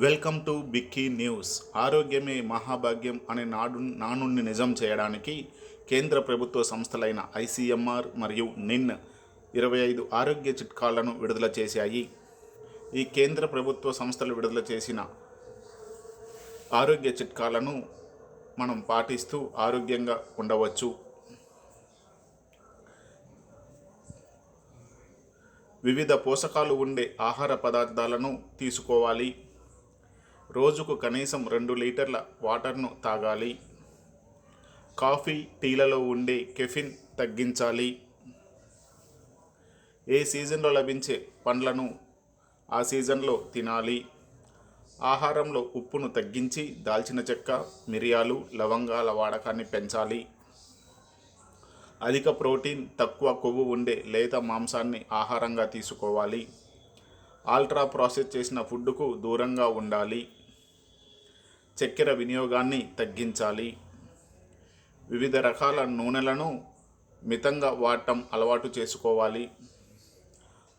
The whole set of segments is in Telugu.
Welcome to బిక్కీ news. ఆరోగ్యమే మహాభాగ్యం అనే నాడు నానుడిని నిజం చేయడానికి కేంద్ర ప్రభుత్వ సంస్థలైన ఐసీఎంఆర్ మరియు నిన్ ఇరవై ఐదు ఆరోగ్య చిట్కాలను విడుదల చేశాయి. ఈ కేంద్ర ప్రభుత్వ సంస్థలు విడుదల చేసిన ఆరోగ్య చిట్కాలను మనం పాటిస్తూ ఆరోగ్యంగా ఉండవచ్చు. వివిధ పోషకాలు ఉండే ఆహార పదార్థాలను తీసుకోవాలి. రోజుకు కనీసం రెండు లీటర్ల వాటర్ను తాగాలి. కాఫీ టీలలో ఉండే కెఫిన్ తగ్గించాలి. ఏ సీజన్లో లభించే పండ్లను ఆ సీజన్లో తినాలి. ఆహారంలో ఉప్పును తగ్గించి దాల్చిన చెక్క మిరియాలు లవంగాల వాడకాన్ని పెంచాలి. అధిక ప్రోటీన్ తక్కువ కొవ్వు ఉండే లేత మాంసాన్ని ఆహారంగా తీసుకోవాలి. ఆల్ట్రా ప్రాసెస్ చేసిన ఫుడ్కు దూరంగా ఉండాలి. చక్కెర వినియోగాన్ని తగ్గించాలి. వివిధ రకాల నూనెలను మితంగా వాడటం అలవాటు చేసుకోవాలి.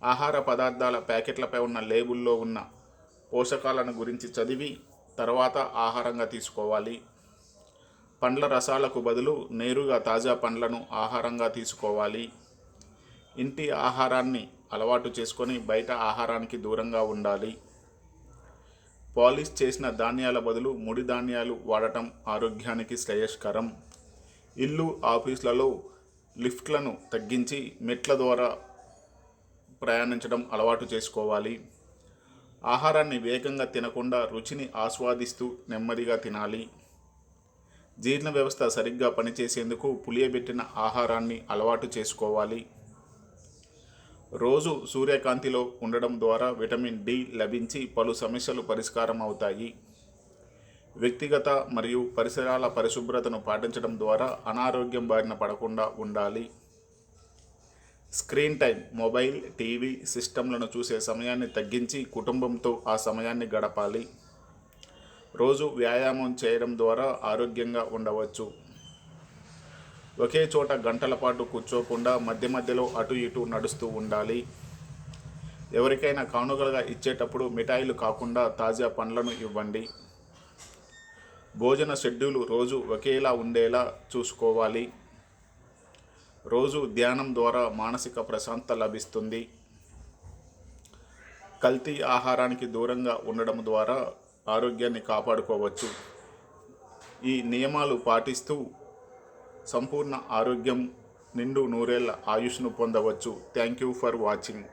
ఆహార పదార్థాల ప్యాకెట్లపై ఉన్న లేబుల్లో ఉన్న పోషకాలను గురించి చదివి తర్వాత ఆహారంగా తీసుకోవాలి. పండ్ల రసాలకు బదులు నేరుగా తాజా పండ్లను ఆహారంగా తీసుకోవాలి. ఇంటి ఆహారాన్ని అలవాటు చేసుకొని బయట ఆహారానికి దూరంగా ఉండాలి. పాలిష్ చేసిన ధాన్యాల బదులు ముడి ధాన్యాలు వాడటం ఆరోగ్యానికి శ్రేయస్కరం. ఇల్లు ఆఫీసులలో లిఫ్ట్లను తగ్గించి మెట్ల ద్వారా ప్రయాణించడం అలవాటు చేసుకోవాలి. ఆహారాన్ని వేగంగా తినకుండా రుచిని ఆస్వాదిస్తూ నెమ్మదిగా తినాలి. జీర్ణ వ్యవస్థ సరిగ్గా పనిచేసేందుకు పులియబెట్టిన ఆహారాన్ని అలవాటు చేసుకోవాలి. రోజు సూర్యకాంతిలో ఉండడం ద్వారా విటమిన్ డి లభించి పలు సమస్యలు పరిష్కారం అవుతాయి. వ్యక్తిగత మరియు పరిసరాల పరిశుభ్రతను పాటించడం ద్వారా అనారోగ్యం బారిన పడకుండా ఉండాలి. స్క్రీన్ టైం మొబైల్ టీవీ సిస్టంలను చూసే సమయాన్ని తగ్గించి కుటుంబంతో ఆ సమయాన్ని గడపాలి. రోజు వ్యాయామం చేయడం ద్వారా ఆరోగ్యంగా ఉండవచ్చు. ఒకే చోట గంటల పాటు కూర్చోకుండా మధ్య మధ్యలో అటు ఇటు నడుస్తూ ఉండాలి. ఎవరికైనా కానుకలుగా ఇచ్చేటప్పుడు మిఠాయిలు కాకుండా తాజా పండ్లను ఇవ్వండి. భోజన షెడ్యూలు రోజు ఒకేలా ఉండేలా చూసుకోవాలి. రోజు ధ్యానం ద్వారా మానసిక ప్రశాంత లభిస్తుంది. కల్తీ ఆహారానికి దూరంగా ఉండడం ద్వారా ఆరోగ్యాన్ని కాపాడుకోవచ్చు. ఈ నియమాలు పాటిస్తూ సంపూర్ణ ఆరోగ్యం నిండు నూరేళ్ళ ఆయుష్ను పొందవచ్చు. Thank you for watching.